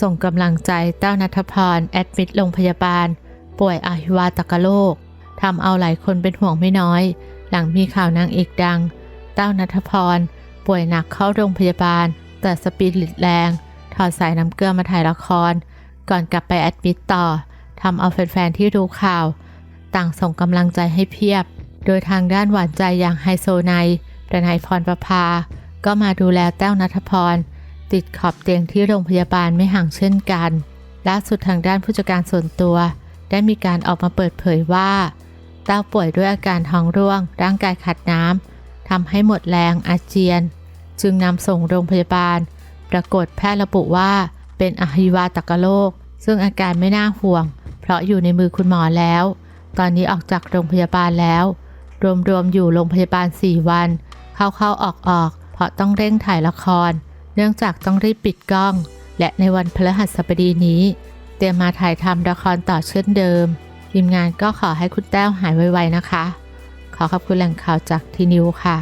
ส่งกำลังใจเต้านัทพร แอดมิดโรงพยาบาล ป่วยอาหิวาตกโรคทำเอาหลายคนเป็นห่วงไม่น้อย หลังมีข่าวนางเอกดัง เต้านัทพร ป่วยหนักเข้าโรงพยาบาล แต่สปีริตแรง ถอดสายน้ำเกลือมาถ่ายละคร ก่อนกลับไปแอดมิดต่อทำเอาแฟนๆที่รู้ข่าว ต่างส่งกำลังใจให้เพียบ โดยทางด้านหวานใจอย่างไฮโซไนประนายพรประภา ก็มาดูแลแต้วนัทพร ติดขอบเตียงที่โรงพยาบาลไม่ห่างเช่นกันล่าสุดทางด้านผู้จัดการส่วนตัว ได้มีการออกมาเปิดเผยว่าเต้าป่วยด้วยอาการท้องร่วง ร่างกายขาดน้ำทำให้หมดแรงอาเจียน จึงนำส่งโรงพยาบาล ปรากฏแพทย์ระบุว่า เป็นอหิวาตกโรคซึ่งอาการไม่น่าห่วง เพราะอยู่ในมือคุณหมอแล้ว ตอนนี้ออกจากโรงพยาบาลแล้ว รวมๆอยู่โรงพยาบาล 4 วัน เข้าๆออกๆเพราะต้องเร่งถ่ายละคร เนื่องจากต้องรีบปิดกล้อง และในวันพฤหัสบดีนี้ เตรียมมาถ่ายทำละครต่อเช่นเดิม ทีมงานก็ขอให้คุณแต้วหายไวๆนะคะ ขอขอบคุณแหล่งข่าวจากทีนิวค่ะ